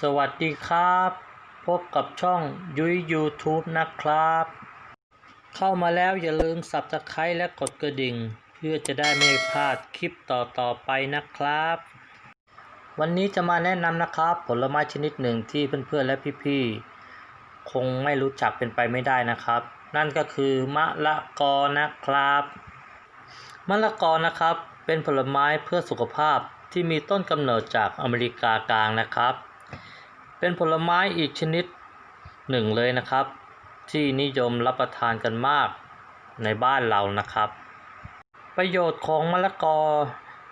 สวัสดีครับ พบกับช่องยุ้ย YouTube นะครับ เข้ามาแล้วอย่าลืมสับตะไคร้และกดกระดิ่ง เพื่อจะได้ไม่พลาดคลิปต่อๆไปนะครับ วันนี้จะมาแนะนำนะครับ ผลไม้ชนิดหนึ่งที่เพื่อนๆและพี่ๆ คงไม่รู้จักเป็นไปไม่ได้นะครับ นั่นก็คือมะละกอนะครับ มะละกอนะครับเป็นผลไม้เพื่อสุขภาพที่มีต้นกำเนิดจากอเมริกากลางนะครับ เป็นผลไม้อีกชนิดหนึ่งเลยนะครับ ที่นิยมรับประทานกันมากในบ้านเรานะครับ ประโยชน์ของมะละกอ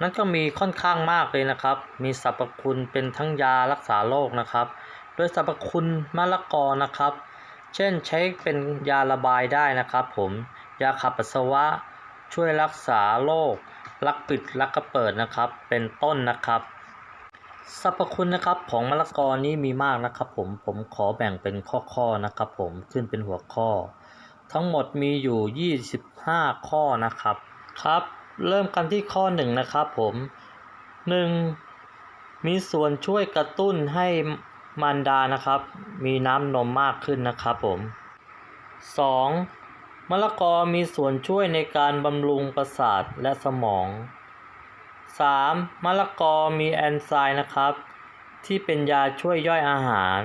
นั้นก็มีค่อนข้างมากเลยนะครับ มีสรรพคุณเป็นทั้งยารักษาโรคนะครับ โดยสรรพคุณมะละกอนะครับ เช่นใช้เป็นยาระบายได้นะครับผม ยาขับปัสสาวะ ช่วยรักษาโรคลักปิดลักกระเปิดนะครับ เป็นต้นนะครับ สรรพคุณนะครับของมะละกอนี้มีมากนะครับผมผมขอแบ่งเป็นข้อๆนะครับผมขึ้นเป็นหัวข้อ ทั้งหมดมีอยู่ 25 ข้อนะครับครับ เริ่มกันที่ข้อ1นะครับผม 1. มีส่วนช่วยกระตุ้นให้มารดานะครับ มีน้ำนมมากขึ้นนะครับผม 2. มะละกอมีส่วนช่วยในการบำรุงประสาทและสมอง 3. มะละกอมีแอนไซม์นะครับ ที่เป็นยาช่วยย่อยอาหาร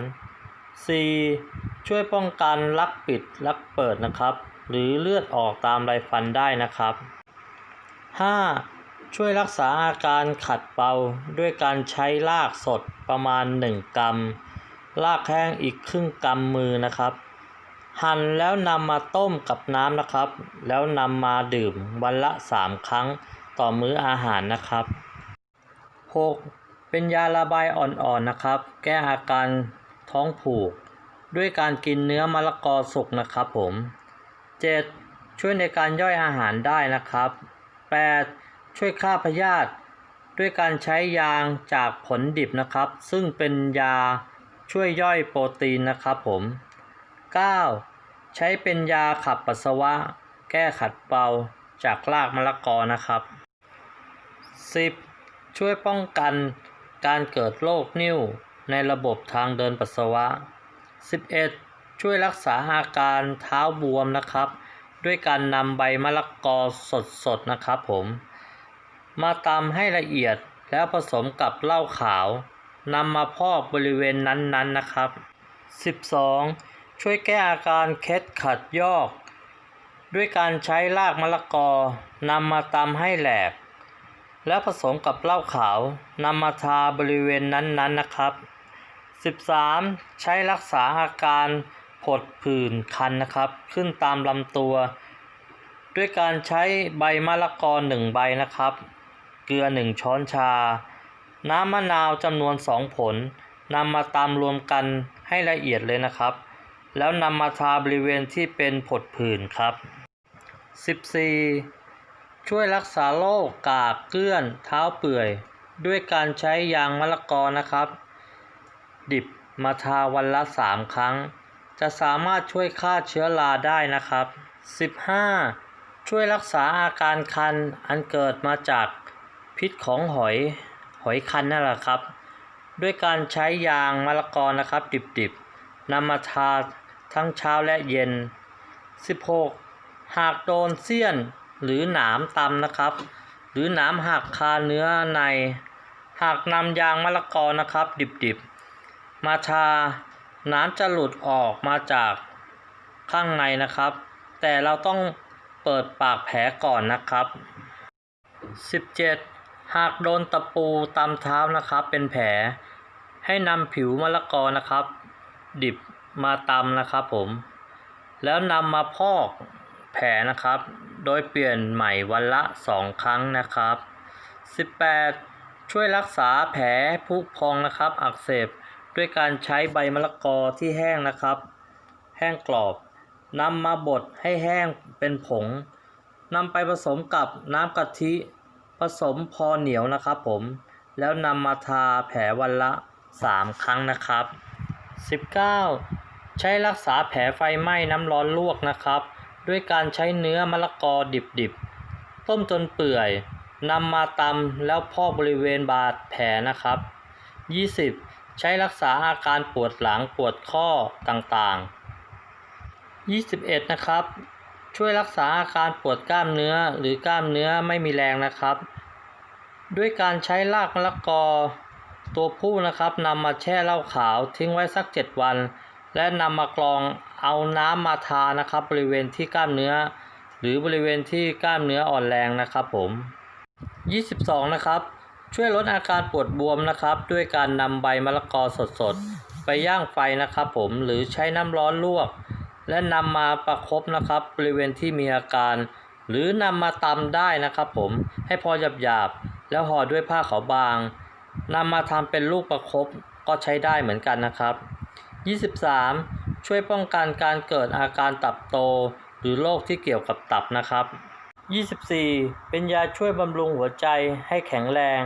4. ช่วยป้องกันลักปิดลักเปิดนะครับ หรือเลือดออกตามไรฟันได้นะครับ 5. ช่วยรักษาอาการขัดเปาด้วยการใช้รากสดประมาณ 1 กรัมรากแห้งอีกครึ่งกำมือนะครับ หั่นแล้วนำมาต้มกับน้ำนะครับ แล้วนำมาดื่มวันละ 3 ครั้ง ต่อมื้ออาหารนะครับ 6. เป็นยาระบายอ่อนๆนะครับ แก้อาการท้องผูก ด้วยการกินเนื้อมะละกอสุกนะครับผม 7. ช่วยในการย่อยอาหารได้นะครับ 8. ช่วยฆ่าพยาธิด้วยการใช้ยางจากผลดิบนะครับ ซึ่งเป็นยาช่วยย่อยโปรตีนนะครับผม 9. ใช้เป็นยาขับปัสสาวะ แก้ขัดเปาจากรากมะละกอนะครับ 10. ช่วยป้องกันการเกิดโรคนิ่วในระบบทางเดินปัสสาวะ 11. ช่วยรักษาอาการเท้าบวมนะครับ ด้วยการนำใบมะละกอสดๆนะครับผม มาตำให้ละเอียดแล้วผสมกับเหล้าขาวนำมาพอกบริเวณนั้นๆนะครับ 12. ช่วยแก้อาการเคล็ดขัดยอก ด้วยการใช้รากมะละกอนำมาตำให้แหลก แล้วผสมกับเหล้าขาวนำมาทาบริเวณนั้นๆนะครับ 13. ใช้รักษาอาการผดผื่นคันนะครับ ขึ้นตามลำตัว ด้วยการใช้ใบมะละกอหนึ่งใบนะครับ เกลือหนึ่งช้อนชา น้ำมะนาวจำนวนสองผลนำมาตำรวมกันให้ละเอียดเลยนะครับ แล้วนำมาทาบริเวณที่เป็นผดผื่นครับ 14. ช่วยรักษาโรคกากเกลื่อนเท้าเปื่อย ด้วยการใช้ยางมะละกอนะครับ ดิบมาทาวันละ 3 ครั้ง จะสามารถช่วยฆ่าเชื้อราได้นะครับ 15. ช่วยรักษาอาการคันอันเกิดมาจากพิษของหอยหอยคันนั่นแหละครับ ด้วยการใช้ยางมะละกอนะครับ ดิบๆนำมาทาทั้งเช้าและเย็น 16. หากโดนเสี้ยน หรือหนามตำนะครับ หรือหนามหักคาเนื้อใน หากนำยางมะละกอนะครับ ดิบๆ มาทาน้ำจะหลุดออกมาจากข้างในนะครับ แต่เราต้องเปิดปากแผลก่อนนะครับ 17. หากโดนตะปูตามเท้านะครับ เป็นแผล ให้นำผิวมะละกอนะครับ ดิบมาตำนะครับผม แล้วนำมาพอกแผลนะครับ โดยเปลี่ยนใหม่วันละ 2 ครั้งนะครับ 18. ช่วยรักษาแผลผุพองนะครับ อักเสบด้วยการใช้ใบมะละกอที่แห้งนะครับ แห้งกรอบนำมาบดให้แห้งเป็นผงนำไปผสมกับน้ำกะทิผสมพอเหนียวนะครับผม แล้วนำมาทาแผลวันละ 3 ครั้งนะครับ 19. ใช้รักษาแผลไฟไหม้น้ำร้อนลวกนะครับ ด้วยการใช้เนื้อมะละกอดิบๆ ต้มจนเปื่อยนำมาตำแล้วพอกบริเวณบาดแผลนะครับ 20. ใช้รักษาอาการปวดหลังปวดข้อต่างๆ 21 นะครับ ช่วยรักษาอาการปวดกล้ามเนื้อหรือกล้ามเนื้อไม่มีแรงนะครับ ด้วยการใช้รากมะละกอ ตัวผู้นะครับนำมาแช่เหล้าขาวทิ้งไว้สัก 7 วัน และนำมากรอง เอาน้ำมาทานะครับ บริเวณที่กล้ามเนื้อ หรือบริเวณที่กล้ามเนื้ออ่อนแรงนะครับผม 22 นะครับ ช่วยลดอาการปวดบวมนะครับ ด้วยการนำใบมะละกอสดๆ ไปย่างไฟนะครับผมหรือใช้น้ำร้อนลวก และนำมาประคบนะครับ บริเวณที่มีอาการ หรือนำมาตำได้นะครับผมให้พอหยาบๆแล้วห่อด้วยผ้าขาวบางนำมาทำเป็นลูกประคบก็ใช้ได้เหมือนกันนะครับ 23 ช่วยป้องกันการเกิดอาการตับโต หรือโรคที่เกี่ยวกับตับนะครับ 24 เป็นยาช่วยบำรุงหัวใจให้แข็งแรง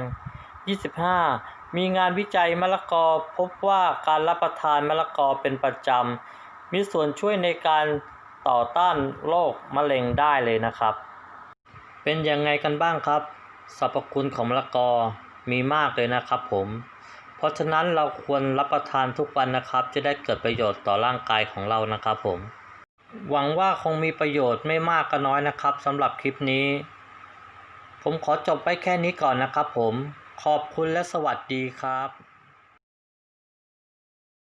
25 มีงานวิจัยมะละกอพบว่าการรับประทานมะละกอเป็นประจำ มีส่วนช่วยในการต่อต้านโรคมะเร็งได้เลยนะครับ เป็นยังไงกันบ้างครับสรรพคุณของมะละกอมีมากเลยนะครับผม เพราะฉะนั้นเราควรรับประทานทุกวันนะครับ จะได้เกิดประโยชน์ต่อร่างกายของเรานะครับผม หวังว่าคงมีประโยชน์ไม่มากก็น้อยนะครับสำหรับคลิปนี้ ผมขอจบไปแค่นี้ก่อนนะครับผม ขอบคุณและสวัสดีครับ